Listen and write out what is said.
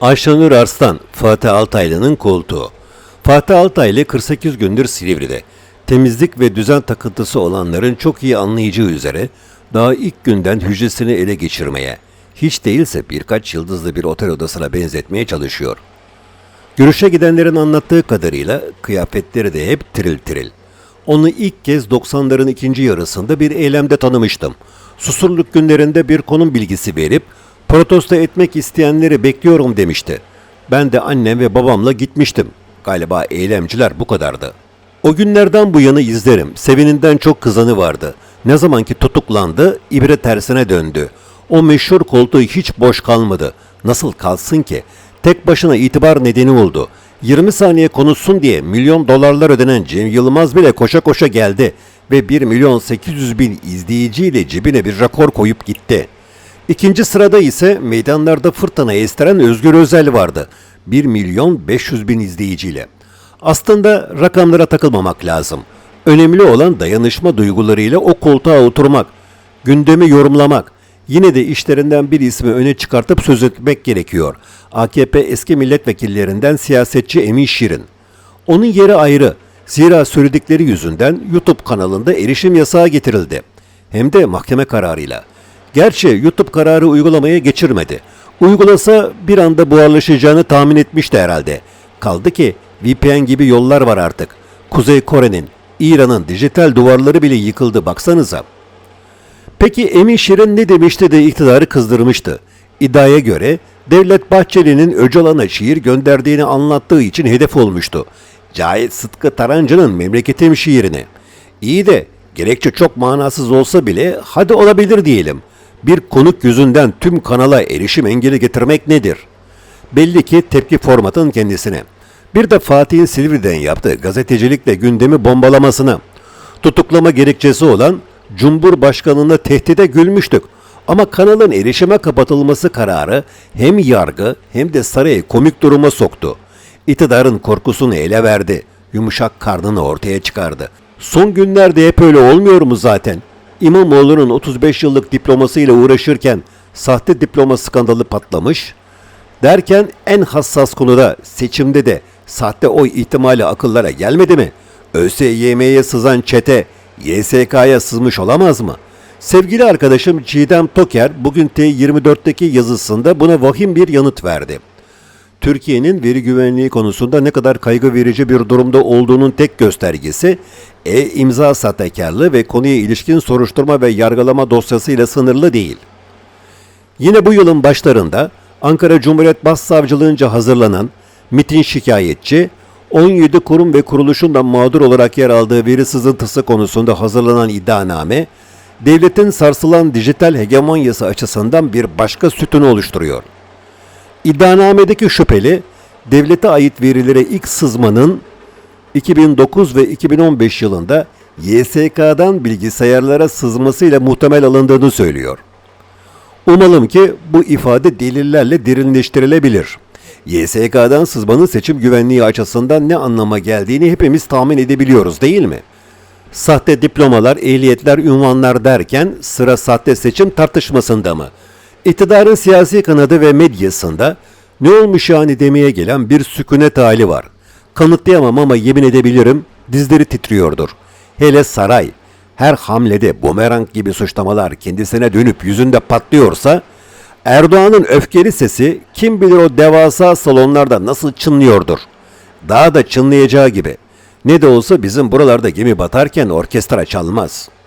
Ayşenur Arslan, Fatih Altaylı'nın koltuğu. Fatih Altaylı 48 gündür Silivri'de. Temizlik ve düzen takıntısı olanların çok iyi anlayacağı üzere daha ilk günden hücresini ele geçirmeye, hiç değilse birkaç yıldızlı bir otel odasına benzetmeye çalışıyor. Görüşe gidenlerin anlattığı kadarıyla kıyafetleri de hep tiril tiril. Onu ilk kez 90'ların ikinci yarısında bir eylemde tanımıştım. Susurluk günlerinde bir konum bilgisi verip protesto etmek isteyenleri bekliyorum demişti. Ben de annem ve babamla gitmiştim. Galiba eylemciler bu kadardı. O günlerden bu yana izlerim. Sevininden çok kızanı vardı. Ne zamanki tutuklandı, ibre tersine döndü. O meşhur koltuğu hiç boş kalmadı. Nasıl kalsın ki? Tek başına itibar nedeni oldu. 20 saniye konuşsun diye milyon dolarlar ödenen Cem Yılmaz bile koşa koşa geldi ve 1 milyon 800 bin izleyiciyle cebine bir rakor koyup gitti. İkinci sırada ise meydanlarda fırtına estiren Özgür Özel vardı. 1 milyon 500 bin izleyiciyle. Aslında rakamlara takılmamak lazım. Önemli olan dayanışma duygularıyla o koltuğa oturmak, gündemi yorumlamak. Yine de işlerinden bir ismi öne çıkartıp söz etmek gerekiyor. AKP eski milletvekillerinden siyasetçi Emin Şirin. Onun yeri ayrı. Zira söyledikleri yüzünden YouTube kanalında erişim yasağı getirildi. Hem de mahkeme kararıyla. Gerçi YouTube kararı uygulamaya geçirmedi. Uygulasa bir anda buharlaşacağını tahmin etmişti herhalde. Kaldı ki VPN gibi yollar var artık. Kuzey Kore'nin, İran'ın dijital duvarları bile yıkıldı baksanıza. Peki Emin Şirin ne demişti de iktidarı kızdırmıştı? İddiaya göre Devlet Bahçeli'nin Öcalan'a şiir gönderdiğini anlattığı için hedef olmuştu. Cahit Sıtkı Tarancı'nın memleketim şiirini. İyi de gerekçe çok manasız olsa bile hadi olabilir diyelim. Bir konuk yüzünden tüm kanala erişim engeli getirmek nedir? Belli ki tepki formatın kendisine. Bir de Fatih'in Silivri'den yaptığı gazetecilikle gündemi bombalamasını. Tutuklama gerekçesi olan Cumhurbaşkanı'na tehdide gülmüştük. Ama kanalın erişime kapatılması kararı hem yargı hem de sarayı komik duruma soktu. İktidarın korkusunu ele verdi. Yumuşak karnını ortaya çıkardı. Son günlerde hep öyle olmuyor mu zaten? İmamoğlu'nun 35 yıllık diplomasıyla uğraşırken sahte diploma skandalı patlamış. Derken en hassas konuda seçimde de sahte oy ihtimali akıllara gelmedi mi? ÖSYM'ye sızan çete YSK'ya sızmış olamaz mı? Sevgili arkadaşım Çiğdem Toker bugün T24'teki yazısında buna vahim bir yanıt verdi. Türkiye'nin veri güvenliği konusunda ne kadar kaygı verici bir durumda olduğunun tek göstergesi e-imza sahtekarlığı ve konuya ilişkin soruşturma ve yargılama dosyasıyla sınırlı değil. Yine bu yılın başlarında Ankara Cumhuriyet Başsavcılığınca hazırlanan MIT'in şikayetçi, 17 kurum ve kuruluşun da mağdur olarak yer aldığı veri sızıntısı konusunda hazırlanan iddianame, devletin sarsılan dijital hegemonyası açısından bir başka sütunu oluşturuyor. İddianamedeki şüpheli, devlete ait verilere ilk sızmanın 2009 ve 2015 yılında YSK'dan bilgisayarlara sızmasıyla muhtemel alındığını söylüyor. Umalım ki bu ifade delillerle derinleştirilebilir. YSK'dan sızmanın seçim güvenliği açısından ne anlama geldiğini hepimiz tahmin edebiliyoruz değil mi? Sahte diplomalar, ehliyetler, ünvanlar derken sıra sahte seçim tartışmasında mı? İktidarın siyasi kanadı ve medyasında ne olmuş yani demeye gelen bir sükunet hali var. Kanıtlayamam ama yemin edebilirim dizleri titriyordur. Hele saray her hamlede bumerang gibi suçlamalar kendisine dönüp yüzünde patlıyorsa Erdoğan'ın öfkeli sesi kim bilir o devasa salonlarda nasıl çınlıyordur. Daha da çınlayacağı gibi. Ne de olsa bizim buralarda gemi batarken orkestra çalmaz.''